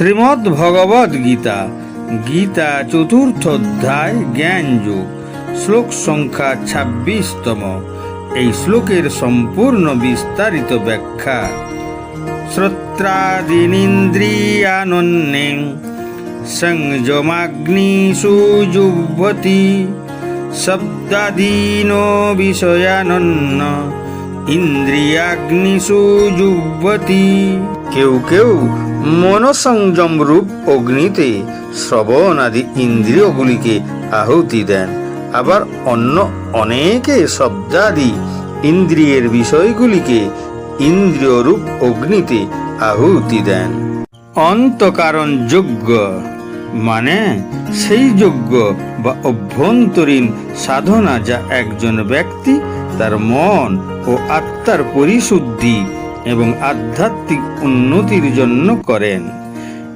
শ্রীমদ্ ভগবদ গীতা। গীতা চতুর্থ অধ্যায়, জ্ঞান যুগ। শ্লোক সংখ্যা ছাব্বিশতম। এই শ্লোকের সম্পূর্ণ বিস্তারিত ব্যাখ্যা। শ্রোত্রাদিনীন্দ্রিয়ানন্যে সংযমাগ্নিষু যুভতি শব্দাদীনো বিষয়ানন্য ইন্দ্রিয়াগ্নিষু যুভতি কেউ কেউ মনসংযম রূপ অগ্নিতে শ্রবণ আদি ইন্দ্রিয়গুলিকে আহুতি দেন। আবার অন্য অনেকে শব্দাদি ইন্দ্রিয়ের বিষয়গুলিকে ইন্দ্রিয় রূপ অগ্নিতে আহুতি দেন। অন্তকারণ যোগ্য মানে সেই যোগ্য বা অভ্যন্তরীণ সাধনা যা একজন ব্যক্তি তার মন ও আত্মার পরিশুদ্ধি এবং আধ্যাত্মিক উন্নতির জন্য করেন।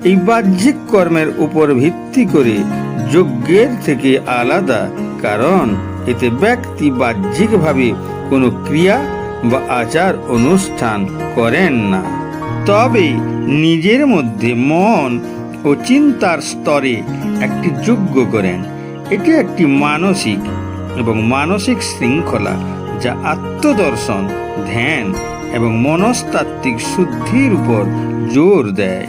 এই বাহ্যিক কর্মের উপর ভিত্তি করে যজ্ঞের থেকে আলাদা, কারণ এতে ব্যক্তি বাহ্যিকভাবে কোনো ক্রিয়া বা আচার অনুষ্ঠান করেন না। তবে নিজের মধ্যে মন ও চিন্তার স্তরে একটি যজ্ঞ করেন। এটি একটি মানসিক এবং মানসিক শৃঙ্খলা যা আত্মদর্শন, ধ্যান এবং মনস্তাত্ত্বিক শুদ্ধির উপর জোর দেয়।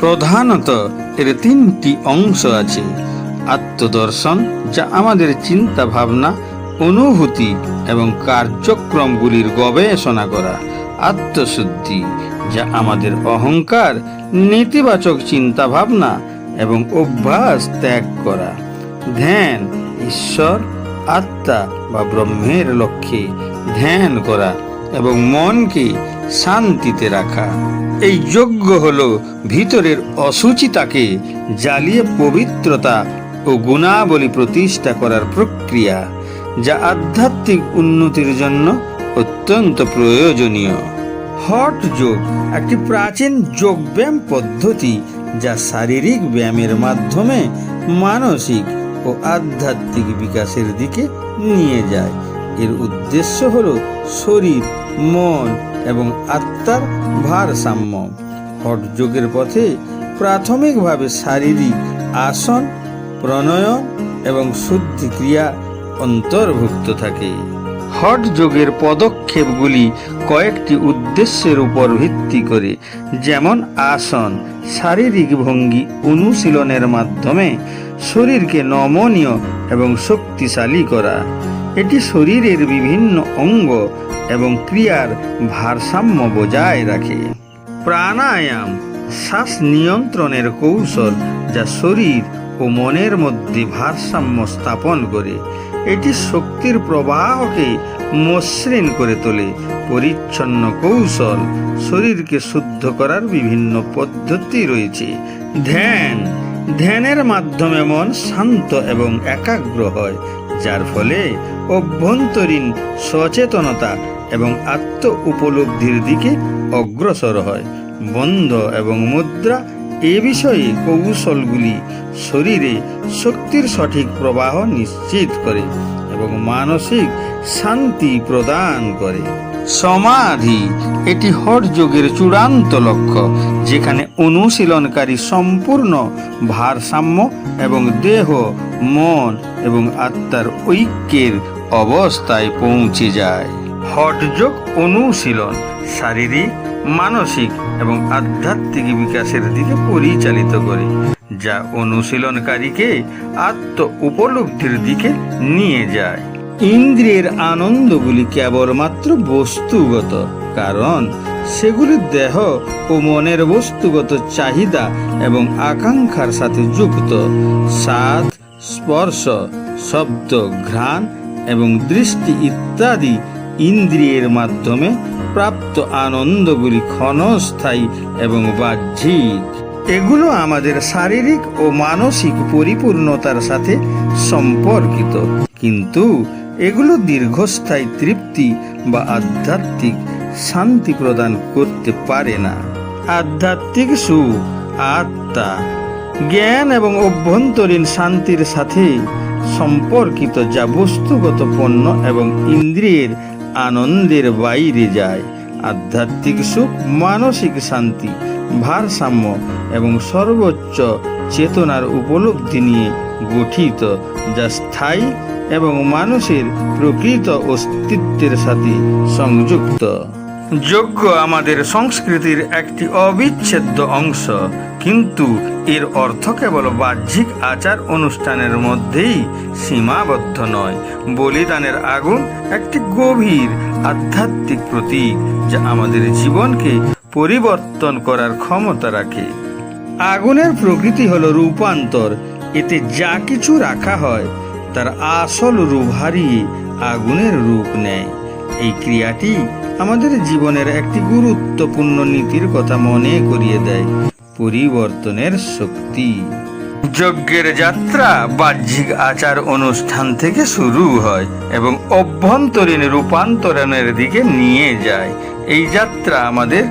প্রধানত, এর তিনটি অংশ আছে, আত্মদর্শন, যা আমাদের চিন্তা ভাবনা অনুভূতি এবং কার্যক্রমগুলির গবেষণা করা। আত্মশুদ্ধি, যা আমাদের অহংকার, নেতিবাচক চিন্তা ভাবনা এবং অভ্যাস ত্যাগ করা। ধ্যান, ঈশ্বর, আত্মা বা ব্রহ্মের লক্ষ্যে ধ্যান করা। এবং মনকে শান্তিতে রাখা। এই যজ্ঞ হল ভিতরের অসুচিতাকে জ্বালিয়ে পবিত্রতা ও গুণাবলী প্রতিষ্ঠা করার প্রক্রিয়া, যা আধ্যাত্মিক উন্নতির জন্য অত্যন্ত প্রয়োজনীয়। হট যোগ একটি প্রাচীন যোগব্যায়াম পদ্ধতি, যা শারীরিক ব্যায়ামের মাধ্যমে মানসিক ও আধ্যাত্মিক বিকাশের দিকে নিয়ে যায়। এর উদ্দেশ্য হল শরীর, মন এবং আত্মার ভারসাম্য। হট যোগের পথে প্রাথমিকভাবে শারীরিক আসন, প্রণয়ন এবং শুদ্ধি ক্রিয়া অন্তর্ভুক্ত থাকে। হট যোগের পদক্ষেপগুলি কয়েকটি উদ্দেশ্যের উপর ভিত্তি করে, যেমন আসন, শারীরিক ভঙ্গি অনুশীলনের মাধ্যমে শরীরকে নমনীয় এবং শক্তিশালী করা। এটি শরীরের বিভিন্ন অঙ্গ এবং ক্রিয়ার ভারসাম্য বজায় রাখে। প্রাণায়াম, শ্বাস নিয়ন্ত্রণের কৌশল যা শরীর ও মনের মধ্যে ভারসাম্য স্থাপন করে, এটি শক্তির প্রবাহকে মসৃণ করে তোলে। পরিচ্ছন্ন কৌশল, শরীরকে শুদ্ধ করার বিভিন্ন পদ্ধতি রয়েছে। ধ্যান, ধ্যানের মাধ্যমে মন শান্ত এবং একাগ্র হয়। যার ফলে অভ্যন্তরীণ সচেতনতা এবং আত্ম উপলব্ধির দিকে অগ্রসর হয়। বন্ধ এবং মুদ্রা এ বিষয়ে কৌশলগুলি শরীরে শক্তির সঠিক প্রবাহ নিশ্চিত করে এবং মানসিক শান্তি প্রদান করে। সমাধি। এটি হট যোগের চূড়ান্ত লক্ষ্য, যেখানে অনুশীলনকারী সম্পূর্ণ ভারসাম্য এবং দেহ, মন এবং আত্মার ঐক্যের অবস্থায় পৌঁছে যায়। হট যোগ অনুশীলন শারীরিক, মানসিক এবং আধ্যাত্মিক বিকাশের দিকে পরিচালিত করে, যা অনুশীলনকারীকে আত্ম উপলব্ধির দিকে নিয়ে যায়। ইন্দ্রিয়ের আনন্দগুলি কেবলমাত্র বস্তুগত, কারণ সেগুলি দেহ ও মনের বস্তুগত চাহিদা এবং আকাঙ্ক্ষার সাথে যুক্ত। স্বাদ, স্পর্শ, শব্দ, ঘ্রাণ এবং দৃষ্টি ইত্যাদি ইন্দ্রিয়ের মাধ্যমে প্রাপ্ত আনন্দগুলি ক্ষণস্থায়ী এবং বাহ্যিক। এগুলো আমাদের শারীরিক ও মানসিক পরিপূর্ণতার সাথে সম্পর্কিত। কিন্তু এগুলো দীর্ঘস্থায়ী তৃপ্তি বা আধ্যাত্মিক শান্তি প্রদান করতে পারে না। আধ্যাত্মিক সুখ, আত্মা, জ্ঞান এবং অভ্যন্তরীণ শান্তির সাথে সম্পর্কিত যা বস্তুগত পণ্য এবং ইন্দ্রিয়ের আনন্দের বাইরে যায়। আধ্যাত্মিক সুখ, মানসিক শান্তি, ভারসাম্য এবং সর্বোচ্চ চেতনার উপলব্ধি নিয়ে গঠিত, যা স্থায়ী এবং মানুষের প্রকৃত অস্তিত্বের সাথে সংযুক্ত। যজ্ঞ আমাদের সংস্কৃতির একটি অবিচ্ছেদ্য অংশ, কিন্তু এর অর্থ কেবল বাহ্যিক আচার অনুষ্ঠানের মধ্যেই সীমাবদ্ধ নয়। বলিদানের আগুন একটি গভীর আধ্যাত্মিক প্রতীক যা আমাদের জীবনকে পরিবর্তন করার ক্ষমতা রাখে। আগুনের প্রকৃতি হলো রূপান্তর। এতে যা কিছু রাখা হয় তার আসল রূপ হারিয়ে আগুনের রূপ নেয়। এই ক্রিয়াটি আমাদের জীবনের একটি গুরুত্বপূর্ণ নীতির কথা মনে করিয়ে দেয়, পরিবর্তনের শক্তি। যজ্ঞের যাত্রা বাহ্যিক আচার অনুষ্ঠান থেকে শুরু হয় এবং অভ্যন্তরীণ রূপান্তরণের দিকে নিয়ে যায়। এই যাত্রা আমাদের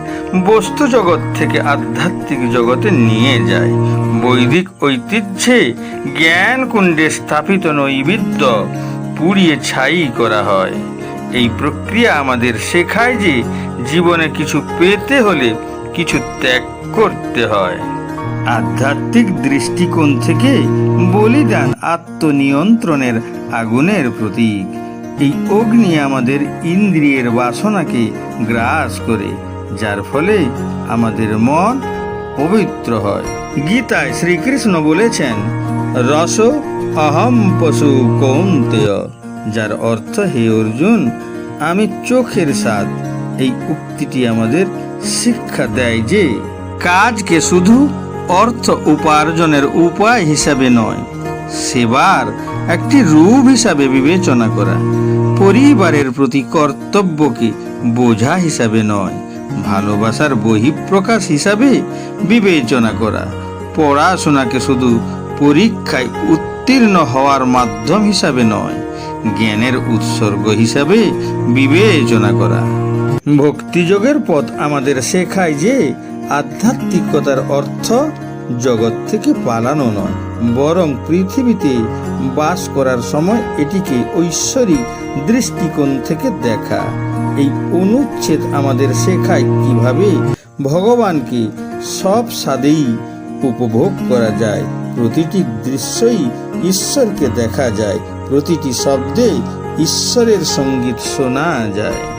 বস্তু জগৎ থেকে আধ্যাত্মিক জগতে নিয়ে যায়। বৈদিক ঐতিহ্যে জ্ঞান কুণ্ডে স্থাপিত নৈবেদ্য পুড়িয়ে ছাই করা হয়। এই প্রক্রিয়া আমাদের শেখায় যে জীবনে কিছু পেতে হলে কিছু ত্যাগ করতে হয়। আধ্যাত্মিক দৃষ্টিকোণ থেকে বলিদান আত্মনিয়ন্ত্রণের আগুনের প্রতীক। এই অগ্নি আমাদের ইন্দ্রিয়ের বাসনাকে গ্রাস করে, যার ফলে আমাদের মন পবিত্র হয়। গীতায় শ্রীকৃষ্ণ বলেছেন, রস অহম পশু কৌন্তেয় যার অর্থ, হে অর্জুন, আমি চোখের স্বাদ। এই উক্তিটি আমাদের শিক্ষা দেয় যে, কাজকে শুধু অর্থ উপার্জনের উপায় হিসাবে নয়। সেবার একটি রূপ হিসাবে বিবেচনা করা পরিবারের প্রতি কর্তব্যকে বোঝা হিসাবে নয়। ভালোবাসার বহিঃপ্রকাশ হিসাবে বিবেচনা করা। পড়াশোনাকে শুধু পরীক্ষায় উত্তীর্ণ হওয়ার মাধ্যম হিসাবে নয়, জ্ঞানের উৎসর্গ হিসাবে বিবেচনা করা। ভক্তিযোগের পথ আমাদের শেখায় যে আধ্যাত্মিকতার অর্থ জগৎ থেকে পালানো নয়, বরং পৃথিবীতে বাস করার সময় এটিকে ঐশ্বরিক দৃষ্টিকোণ থেকে দেখা। এই অনুচ্ছেদ আমাদের শেখায় কীভাবে ভগবানকে সব স্বাদেই উপভোগ করা যায়। প্রতিটি দৃশ্যই ঈশ্বরকে দেখা যায়, প্রতিটি শব্দে ঈশ্বরের সংগীত শোনা যায়।